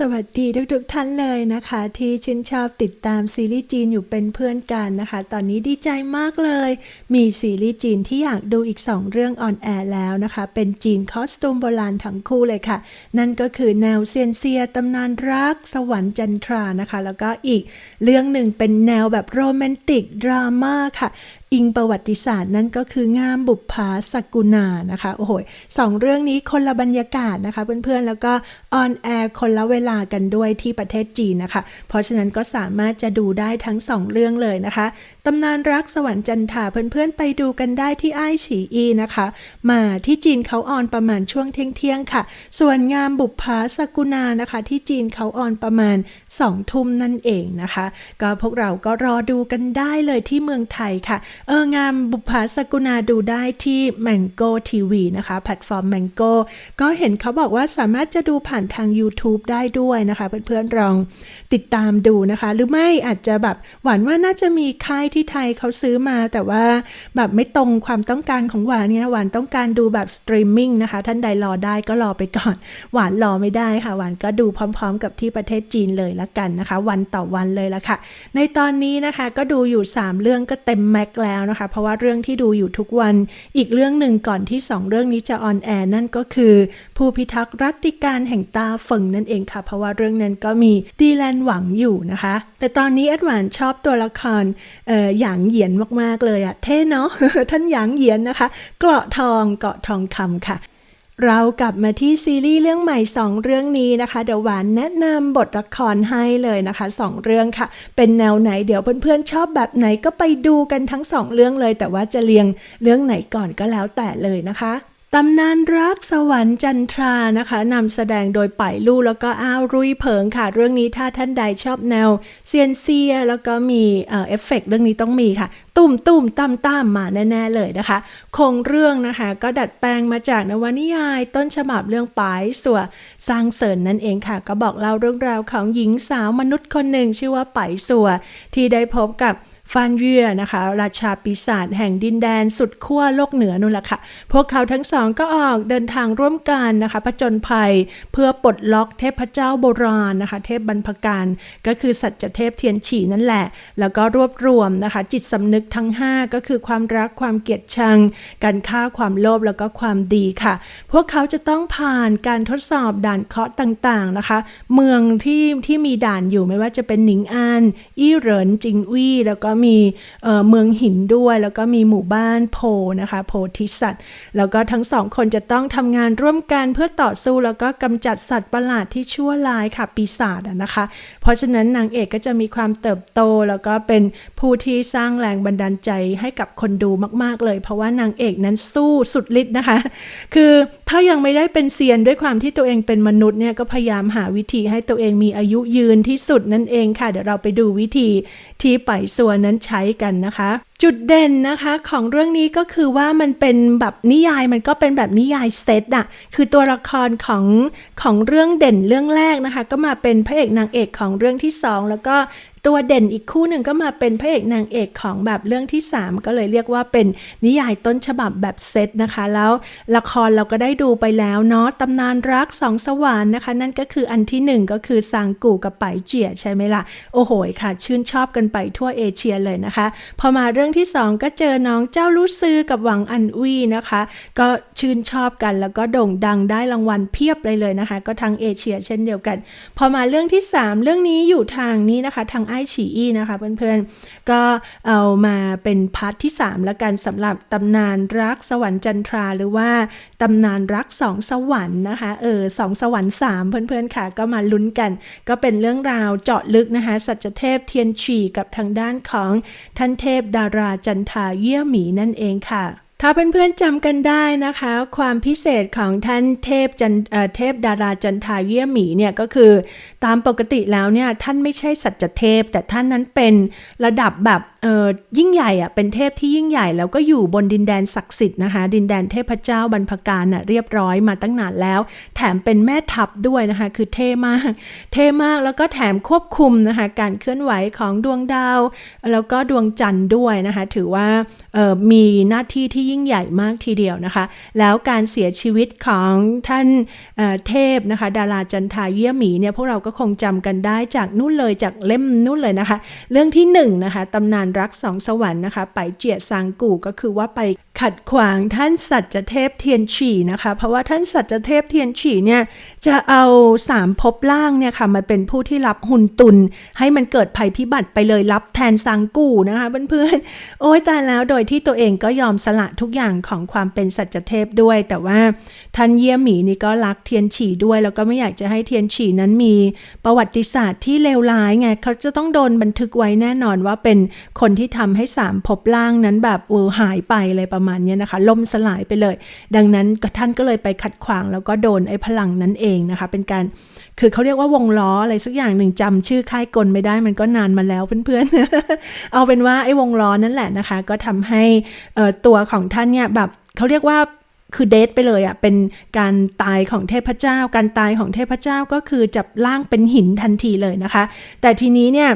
สวัสดีทุกๆท่านเลยนะคะ ที่ชื่นชอบติดตามซีรีส์จีนอยู่เป็นเพื่อนกันนะคะ ตอนนี้ดีใจมากเลย มีซีรีส์จีนที่อยากดูอีก 2 เรื่องออนแอร์แล้วนะคะ เป็นจีนคอสตูมโบราณทั้งคู่เลยค่ะ นั่นก็คือแนวเซียนเซียตำนานรัก สวรรค์จันทรานะคะ แล้วก็อีกเรื่องหนึ่งเป็นแนวแบบโรแมนติกดราม่าค่ะอิงประวัติศาสตร์นั่นก็คืองามบุปผาสกุณานะคะโอ้โหสองเรื่องนี้คนละบรรยากาศนะคะเพื่อนๆ แล้วก็ออนแอร์คนละเวลากันด้วยที่ประเทศจีนนะคะ เพราะฉะนั้นก็สามารถจะดูได้ทั้งสองเรื่องเลยนะคะตำนานรักสวรรค์จันทราเพื่อนๆ ไปดูกันได้ที่ไอฉีอีนะคะ มาที่จีนเขาออนประมาณช่วงเที่ยงๆค่ะ ส่วนงามบุปผาสกุณานะคะ ที่จีนเขาออนประมาณ2ทุ่มนั่นเองนะคะ ก็พวกเราก็รอดูกันได้เลยที่เมืองไทยค่ะเอองามบุปผาสกุณาดูได้ที่ Mango TV นะคะ แพลตฟอร์ม Mango ก็เห็นเขาบอกว่าสามารถจะดูผ่านทาง YouTube ได้ด้วยนะคะเพื่อนๆลองติดตามดูนะคะ หรือไม่อาจจะแบบหวานว่าน่าจะมีค่ายที่ไทยเขาซื้อมา แต่ว่าแบบไม่ตรงความต้องการของหวานเนี่ยหวานต้องการดูแบบสตรีมมิ่งนะคะ ท่านใดรอได้ก็รอไปก่อน หวานรอไม่ได้ค่ะ หวานก็ดูพร้อม ๆ กับที่ประเทศจีนเลยละกันนะคะ วันต่อวันเลยละค่ะ ในตอนนี้นะคะก็ดูอยู่ 3 เรื่องก็เต็มแม็กแล้วนะคะ เพราะว่าเรื่องที่ดูอยู่ทุกวัน อีกเรื่องหนึ่งก่อนที่ 2 เรื่องนี้จะออนแอร์นั่นก็คือ ผู้พิทักษ์รัติการแห่งตาฝิงนั่นเองค่ะ เพราะว่าเรื่องนั้นก็มีดีแลนหวังอยู่นะคะ แต่ตอนนี้แอดหวานชอบตัวละครเอ่อหยางเหยียนมากๆเลยอะเท่เนาะท่านหยางเหยียนนะคะ เกาะทองเกาะทองคำค่ะ เรากลับมาที่ซีรีส์เรื่องใหม่ 2 เรื่องนี้นะคะ เดี๋ยวหวานแนะนำบทละครให้เลยนะคะ 2 เรื่องค่ะ เป็นแนวไหนเดี๋ยวเพื่อนๆชอบแบบไหนก็ไปดูกันทั้ง 2 เรื่องเลย แต่ว่าจะเรียงเรื่องไหนก่อนก็แล้วแต่เลยนะคะ ตำนานรักสวรรค์จันทรานะคะนำแสดงโดยป่ายลู่แล้วก็อ้าวรุยเผิงค่ะ เรื่องนี้ถ้าท่านใดชอบแนวเซียนเซีย แล้วก็มีเอเอฟเฟกต์เรื่องนี้ต้องมีค่ะ ตุ่มตุ่มตั้มตั้มมาแน่ ๆ เลยนะคะคงเรื่องนะคะก็ดัดแปลงมาจากนวนิยาย ต้นฉบับเรื่องปายสัวสร้างเสริญนั่นเองค่ะ ก็บอกเล่าเรื่องราวของหญิงสาวมนุษย์คนหนึ่งชื่อว่าปายสัวที่ได้พบกับ ฟานเวียนะคะ ราชาปีศาจแห่งดินแดนสุดขั้วโลกเหนือนู่นแหละค่ะ พวกเขาทั้งสองก็ออกเดินทางร่วมกันนะคะผจญภัยเพื่อปลดล็อกเทพเจ้าโบราณนะคะ เทพบรรพการก็คือสัจเทพเทียนฉีนั่นแหละ แล้วก็รวบรวมนะคะ จิตสำนึกทั้ง 5 ก็คือความรักความเกลียดชัง การฆ่าความโลภแล้วก็ความดีค่ะ พวกเขาจะต้องผ่านการทดสอบด่านเคาะต่างๆนะคะ เมืองที่ที่มีด่านอยู่ไม่ว่าจะเป็นหนิงอานอี้เหรินจิงวี่แล้วก็มีเมืองหินด้วย แล้วก็มีหมู่บ้านโพนะคะโพธิสัตว์ แล้วก็ทั้งสองคนจะต้องทำงานร่วมกันเพื่อต่อสู้แล้วก็กำจัดสัตว์ประหลาดที่ชั่วร้ายค่ะปีศาจนะคะ เพราะฉะนั้นนางเอกก็จะมีความเติบโต แล้วก็เป็นผู้ที่สร้างแรงบันดาลใจให้กับคนดูมาก ๆ เลย เพราะว่านางเอกนั้นสู้สุดฤทธิ์นะคะ คือถ้ายังไม่ได้เป็นเซียนด้วยความที่ตัวเองเป็นมนุษย์เนี่ยก็พยายามหาวิธีให้ตัวเองมีอายุยืนที่สุดนั่นเองค่ะ เดี๋ยวเราไปดูวิธีที่ไปส่วนนั้นใช้กันนะคะจุดเด่นนะคะของเรื่องนี้ก็คือว่ามันเป็นแบบนิยายมันก็เป็นแบบนิยายเซตอะคือตัวละครของของเรื่องเด่นเรื่องแรกนะคะ ก็มาเป็นพระเอกนางเอกของเรื่องที่สองแล้วก็ตัวเด่นอีกคู่หนึ่งก็มาเป็นพระเอกนางเอกของแบบเรื่องที่ 3 ก็เลยเรียกว่าเป็นนิยายต้นฉบับแบบเซตนะคะ แล้วละครเราก็ได้ดูไปแล้วเนาะตำนานรักสองสวรรค์นะคะ นั่นก็คืออันที่หนึ่งก็คือซางกูกับไปเจียใช่ไหมล่ะ โอ้โหค่ะ ชื่นชอบกันไปทั่วเอเชียเลยนะคะ พอมาเรื่องื่องที่ 2 ก็เจอน้องเจ้าลู่ซื้อกับหวังอันอุ้ยนะคะ ก็ชื่นชอบกันแล้วก็โด่งดังได้รางวัลเพียบเลยเลยนะคะ ก็ทางเอเชียเช่นเดียวกัน พอมาเรื่องที่ 3 เรื่องนี้อยู่ทางนี้นะคะ ทางไอฉีอีนะคะเพื่อนๆ ก็เอามาเป็นพาร์ทที่ 3 แล้วกันสำหรับตำนานรักสวรรค์จันทราหรือว่าตำนานรักสองสวรรค์นะคะเออสองสวรรค์สามเพื่อนๆค่ะ ก็มาลุ้นกัน ก็เป็นเรื่องราวเจาะลึกนะคะ สัจเทพเทียนฉีกับทางด้านของท่านเทพดาราจันทาเยี่ยหมีนั่นเองค่ะถ้าเพื่อนๆจำกันได้นะคะ ความพิเศษของท่านเทพจันเเทพดาราจันทาเยี่ยหมีเนี่ยก็คือ ตามปกติแล้วเนี่ยท่านไม่ใช่สัจเทพ แต่ท่านนั้นเป็นระดับแบบ ยิ่งใหญ่อะเป็นเทพที่ยิ่งใหญ่แล้วก็อยู่บนดินแดนศักดิ์สิทธิ์นะคะ ดินแดนเทพเจ้าบรรพการน่ะเรียบร้อยมาตั้งนานแล้ว แถมเป็นแม่ทัพด้วยนะคะ คือเท่มาก เท่มากแล้วก็แถมควบคุมนะคะ การเคลื่อนไหวของดวงดาว แล้วก็ดวงจันทร์ด้วยนะคะ ถือว่ามีหน้าที่ที่ยิ่งใหญ่มากทีเดียวนะคะ แล้วการเสียชีวิตของท่านเเทพนะคะ ดาราจันทาเยี่ยหมีเนี่ยพวกเราก็คงจำกันได้จากนู่นเลยจากเล่มนู่นเลยนะคะ เรื่องที่หนึ่งนะคะตำนานรักสองสวรรค์นะคะ ไปเจียซางกูก็คือว่าไปขัดขวางท่านสัจเทพเทียนฉี่นะคะ เพราะว่าท่านสัจเทพเทียนฉี่เนี่ย จะเอาสามภพล่างเนี่ยค่ะมาเป็นผู้ที่รับหุ่นตุน ให้มันเกิดภัยพิบัติไปเลยรับแทนซางกูนะคะเพื่อนๆโอ้ยตายแล้วโดยที่ตัวเองก็ยอมสละทุกอย่างของความเป็นสัจเทพด้วย แต่ว่าท่านเยี่ยมหมีนี่ก็รักเทียนฉี่ด้วย แล้วก็ไม่อยากจะให้เทียนฉี่นั้นมีประวัติศาสตร์ที่เลวร้ายไงเขาจะต้องโดนบันทึกไว้แน่นอนว่าเป็นคนที่ทำให้สามภพล่างนั้นแบบเออหายไปเลยประมาณนี้นะคะล่มสลายไปเลย ดังนั้นท่านก็เลยไปขัดขวางแล้วก็โดนไอ้พลังนั้นเองนะคะ เป็นการคือเขาเรียกว่าวงล้ออะไรสักอย่างหนึ่งจำชื่อค่ายกลไม่ได้มันก็นานมาแล้วเพื่อนๆ เอาเป็นว่าไอ้วงล้อนั่นแหละนะคะ ก็ทำให้ตัวของท่านเนี่ยแบบเขาเรียกว่า คือเดทไปเลยอะ่ะเป็นการตายของเทพเจ้า การตายของเทพเจ้าก็คือจับล่างเป็นหินทันทีเลยนะคะ แต่ทีนี้เนี่ย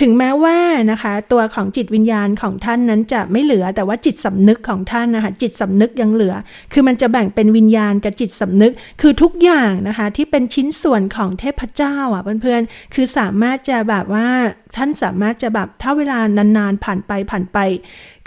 ถึงแม้ว่านะคะตัวของจิตวิญญาณของท่านนั้นจะไม่เหลือแต่ว่าจิตสำนึกของท่านนะคะจิตสำนึกยังเหลือ คือมันจะแบ่งเป็นวิญญาณกับจิตสำนึกคือทุกอย่างนะคะที่เป็นชิ้นส่วนของเทพเจ้าอะเพื่อนๆคือสามารถจะแบบว่าท่านสามารถจะแบบถ้าเวลานานๆผ่านไปผ่านไป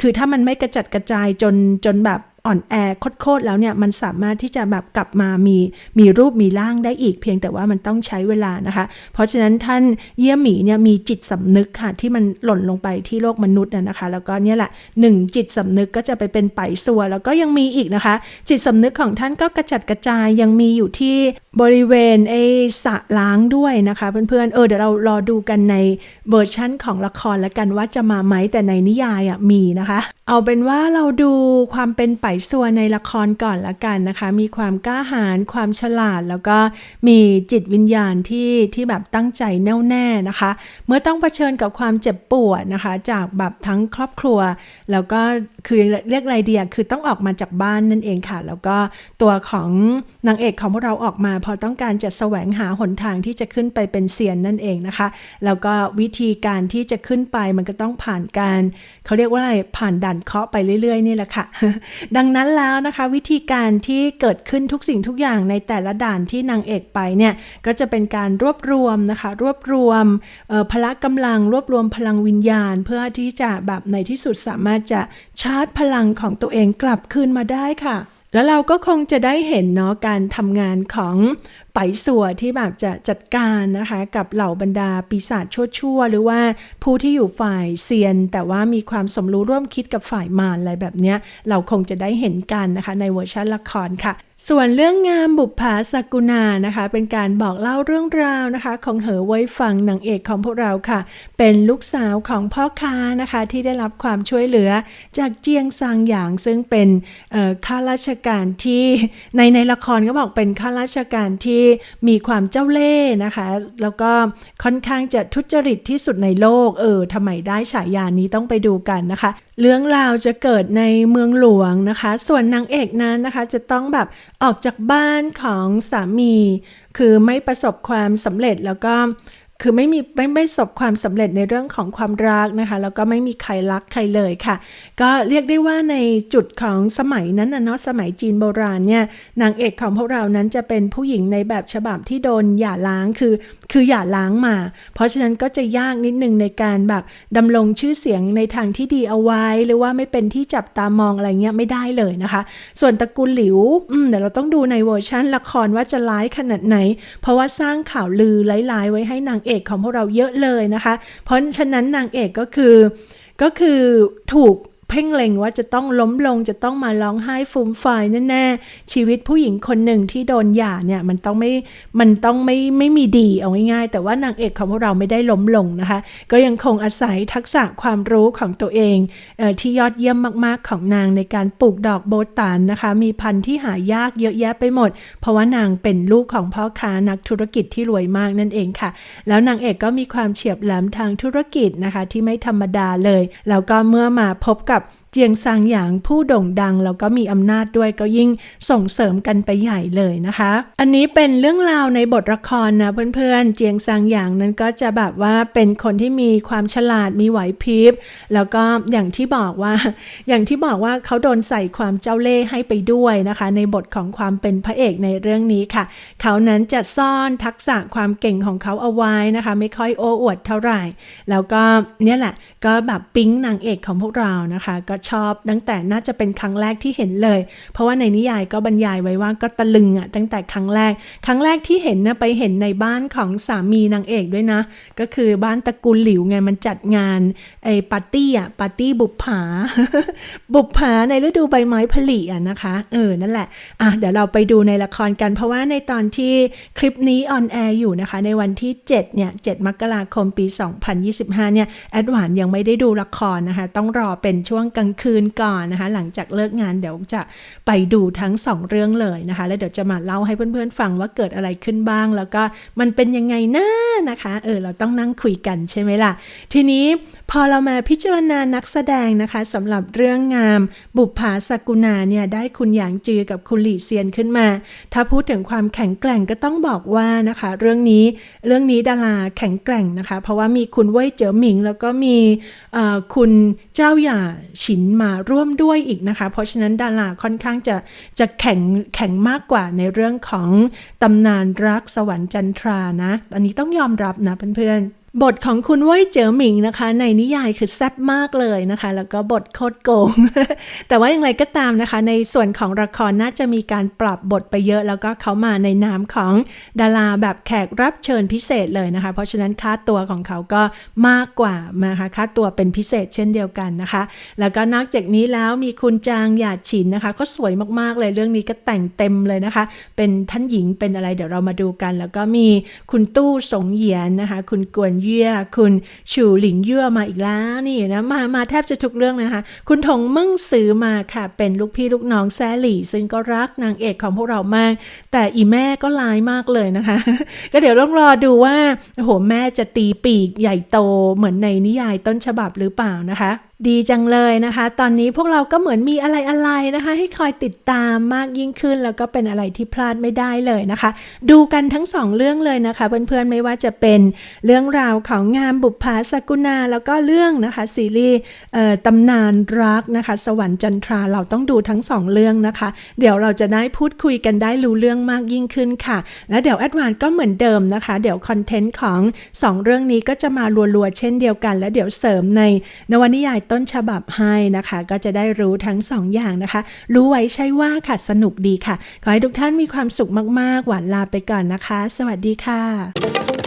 คือถ้ามันไม่กระจัดกระจายจนจนแบบ อ่อนแอโคตรแล้วเนี่ยมันสามารถที่จะแบบกลับมามีมีรูปมีร่างได้อีกเพียงแต่ว่ามันต้องใช้เวลานะคะ เพราะฉะนั้นท่านเยี่ยหมีเนี่ยมีจิตสำนึกค่ะที่มันหล่นลงไปที่โลกมนุษย์น่ะนะคะ แล้วก็เนี่ยแหละหนึ่งจิตสำนึกก็จะไปเป็นไปสัวแล้วก็ยังมีอีกนะคะ จิตสำนึกของท่านก็กระจัดกระจายยังมีอยู่ที่บริเวณไอ้สระล้างด้วยนะคะ เพื่อนๆเออเดี๋ยวเรารอดูกันในเวอร์ชั่นของละครแล้วกันว่าจะมาไหมแต่ในนิยายอะมีนะคะ เอาเป็นว่าเราดูความเป็นไปสัวในละครก่อนละกันนะคะ มีความกล้าหาญความฉลาด แล้วก็มีจิตวิญญาณที่ที่แบบตั้งใจแน่วแน่นะคะ เมื่อต้องเผชิญกับความเจ็บปวดนะคะ จากแบบทั้งครอบครัว แล้วก็คือเรียกไรเดียคือต้องออกมาจากบ้านนั่นเองค่ะ แล้วก็ตัวของนางเอกของพวกเราออกมา พอต้องการจะแสวงหาหนทางที่จะขึ้นไปเป็นเซียนนั่นเองนะคะ แล้วก็วิธีการที่จะขึ้นไปมันก็ต้องผ่านการเขาเรียกว่าอะไรผ่านด่านเคาะไปเรื่อยๆนี่แหละค่ะดังนั้นแล้วนะคะวิธีการที่เกิดขึ้นทุกสิ่งทุกอย่างในแต่ละด่านที่นางเอกไปเนี่ยก็จะเป็นการรวบรวมนะคะรวบรวมพละกำลังรวบรวมพลังวิญญาณ เพื่อที่จะแบบในที่สุดสามารถจะชาร์จพลังของตัวเองกลับคืนมาได้ค่ะ แล้วเราก็คงจะได้เห็นเนาะการทำงานของไปสัวที่แบบจะจัดการนะคะ กับเหล่าบรรดาปีศาจชั่วๆ หรือว่าผู้ที่อยู่ฝ่ายเซียน แต่ว่ามีความสมรู้ร่วมคิดกับฝ่ายมารอะไรแบบเนี้ย เราคงจะได้เห็นกันนะคะในเวอร์ชันละครค่ะ ส่วนเรื่องงามบุปผาสกุณานะคะ เป็นการบอกเล่าเรื่องราวนะคะ ของเหอไว้ฟังนางเอกของพวกเราค่ะ เป็นลูกสาวของพ่อค้านะคะ ที่ได้รับความช่วยเหลือจากเจียงซางหยาง ซึ่งเป็นข้าราชการที่ในในละครก็บอกเป็นข้าราชการที่มีความเจ้าเล่ห์นะคะ แล้วก็ค่อนข้างจะทุจริตที่สุดในโลกเออทำไมได้ฉายานี้ต้องไปดูกันนะคะ เรื่องราวจะเกิดในเมืองหลวงนะคะ ส่วนนางเอกนั้นนะคะ จะต้องแบบออกจากบ้านของสามี คือไม่ประสบความสำเร็จแล้วก็ คือไม่มีไม่ไม่สบความสำเร็จในเรื่องของความรักนะคะ แล้วก็ไม่มีใครรักใครเลยค่ะ ก็เรียกได้ว่าในจุดของสมัยนั้นนะเนาะสมัยจีนโบราณเนี่ยนางเอกของพวกเรานั้นจะเป็นผู้หญิงในแบบฉบับที่โดนหย่าร้างคือคือหย่าร้างมา เพราะฉะนั้นก็จะยากนิดนึงในการแบบดำรงชื่อเสียงในทางที่ดีเอาไว้ หรือว่าไม่เป็นที่จับตามองอะไรเงี้ยไม่ได้เลยนะคะ ส่วนตระกูลหลิวอืมเดี๋ยวเราต้องดูในเวอร์ชันละครว่าจะร้ายขนาดไหน เพราะว่าสร้างข่าวลือร้ายๆไว้ให้นางเอกของพวกเราเยอะเลยนะคะ เพราะฉะนั้นนางเอกก็คือก็คือถูก เพ่งเล็งว่าจะต้องล้มลงจะต้องมาร้องไห้ฟูมฟายแน่ๆ ชีวิตผู้หญิงคนหนึ่งที่โดนหย่าเนี่ยมันต้องไม่ มันต้องไม่ไม่มีดีเอาง่ายๆ แต่ว่านางเอกของพวกเราไม่ได้ล้มลงนะคะ ก็ยังคงอาศัยทักษะความรู้ของตัวเองเออที่ยอดเยี่ยมมากๆของนางในการปลูกดอกโบตานนะคะ มีพันธุ์ที่หายากเยอะแยะไปหมด เพราะว่านางเป็นลูกของพ่อค้านักธุรกิจที่รวยมากนั่นเองค่ะ แล้วนางเอกก็มีความเฉียบแหลมทางธุรกิจนะคะที่ไม่ธรรมดาเลย แล้วก็เมื่อมาพบกับ เจียงซางหยางผู้โด่งดังแล้วก็มีอำนาจด้วยก็ยิ่งส่งเสริมกันไปใหญ่เลยนะคะ อันนี้เป็นเรื่องราวในบทละครนะเพื่อนๆ เจียงซางหยางนั้นก็จะแบบว่าเป็นคนที่มีความฉลาดมีไหวพริบ แล้วก็อย่างที่บอกว่า อย่างที่บอกว่าเขาโดนใส่ความเจ้าเล่ห์ให้ไปด้วยนะคะ ในบทของความเป็นพระเอกในเรื่องนี้ค่ะ เขานั้นจะซ่อนทักษะความเก่งของเขาเอาไว้นะคะ ไม่ค่อยโอ้อวดเท่าไหร่ แล้วก็เนี่ยแหละก็แบบปิ๊งนางเอกของพวกเรานะคะ ก็ชอบ ตั้งแต่น่าจะเป็นครั้งแรกที่เห็นเลย เพราะว่าในนิยายก็บรรยายไว้ว่าก็ตะลึงอะตั้งแต่ครั้งแรก ครั้งแรกที่เห็นนะไปเห็นในบ้านของสามีนางเอกด้วยนะ ก็คือบ้านตระกูลหลิวไงมันจัดงานไอ้ปาร์ตี้อะปาร์ตี้บุปผา บุปผาในฤดูใบไม้ผลิอะนะคะเออนั่นแหละอะเดี๋ยวเราไปดูในละครกัน เพราะว่าในตอนที่คลิปนี้ออนแอร์อยู่นะคะ ในวันที่ 7 เนี่ย 7 มกราคมปี 2025 เนี่ย แอดวานยังไม่ได้ดูละครนะคะ ต้องรอเป็นช่วงกลางคืนก่อนนะคะ หลังจากเลิกงานเดี๋ยวจะไปดูทั้ง 2 เรื่องเลยนะคะ แล้วเดี๋ยวจะมาเล่าให้เพื่อนๆฟังว่าเกิดอะไรขึ้นบ้าง แล้วก็มันเป็นยังไงนะนะคะเออเราต้องนั่งคุยกันใช่ไหมล่ะ ทีนี้พอเรามาพิจารณานักแสดงนะคะสำหรับเรื่องงามบุปผาสกุณาเนี่ยได้คุณหยางจือกับคุณหลี่เซียนขึ้นมา ถ้าพูดถึงความแข็งแกร่งก็ต้องบอกว่านะคะ เรื่องนี้เรื่องนี้ดาราแข็งแกร่งนะคะ เพราะว่ามีคุณเว่ยเจ๋อหมิง แล้วก็มีคุณ เจ้าหย่าฉินมาร่วมด้วยอีกนะคะ เพราะฉะนั้นดาราค่อนข้างจะจะแข็งแข็งมากกว่าในเรื่องของตำนานรักสวรรค์จันทรานะ อันนี้ต้องยอมรับนะเพื่อนๆ บทของคุณว่ยเจ๋อหมิงนะคะ ในนิยายคือแซ่บมากเลยนะคะ แล้วก็บทโคตรโกง แต่ว่าอย่างไรก็ตามนะคะ ในส่วนของละครน่าจะมีการปรับบทไปเยอะ แล้วก็เขามาในนามของดาราแบบแขกรับเชิญพิเศษเลยนะคะ เพราะฉะนั้นค่าตัวของเขาก็มากกว่านะคะค่าตัวเป็นพิเศษเช่นเดียวกันนะคะ แล้วก็นอกจากนี้แล้วมีคุณจางหยาดฉินนะคะ ก็สวยมากๆเลยเรื่องนี้ก็แต่งเต็มเลยนะคะ เป็นท่านหญิงเป็นอะไรเดี๋ยวเรามาดูกัน แล้วก็มีคุณตู้สงเหยียนนะคะ คุณกวนเย่คุณฉูหลิงเย่อมาอีกแล้วนี่นะมามาแทบจะทุกเรื่องเลยนะคะ คุณถงมึ่งซื้อมาค่ะ เป็นลูกพี่ลูกน้องแซลี่ ซึ่งก็รักนางเอกของพวกเรามาก แต่อีแม่ก็ร้ายมากเลยนะคะ ก็เดี๋ยวต้องรอดูว่าโอ้โหแม่จะตีปีกใหญ่โตเหมือนในนิยายต้นฉบับหรือเปล่านะคะ ดีจังเลยนะคะ ตอนนี้พวกเราก็เหมือนมีอะไรอะไรนะคะ ให้คอยติดตามมากยิ่งขึ้น แล้วก็เป็นอะไรที่พลาดไม่ได้เลยนะคะ ดูกันทั้งสองเรื่องเลยนะคะ เพื่อนๆไม่ว่าจะเป็นเรื่องราวของงามบุปผาสกุณาแล้วก็เรื่องนะคะซีรีส์ตำนานรักนะคะ สวรรค์จันทราเราต้องดูทั้งสองเรื่องนะคะ เดี๋ยวเราจะได้พูดคุยกันได้รู้เรื่องมากยิ่งขึ้นค่ะ แล้วเดี๋ยวแอดวานก็เหมือนเดิมนะคะ เดี๋ยวคอนเทนต์ของสองเรื่องนี้ก็จะมารัวๆเช่นเดียวกัน แล้วเดี๋ยวเสริมในนวนิยายต้นฉบับให้นะคะ ก็จะได้รู้ทั้งสองอย่างนะคะ รู้ไว้ใช่ว่าค่ะสนุกดีค่ะ ขอให้ทุกท่านมีความสุขมากๆ หวานลาไปก่อนนะคะ สวัสดีค่ะ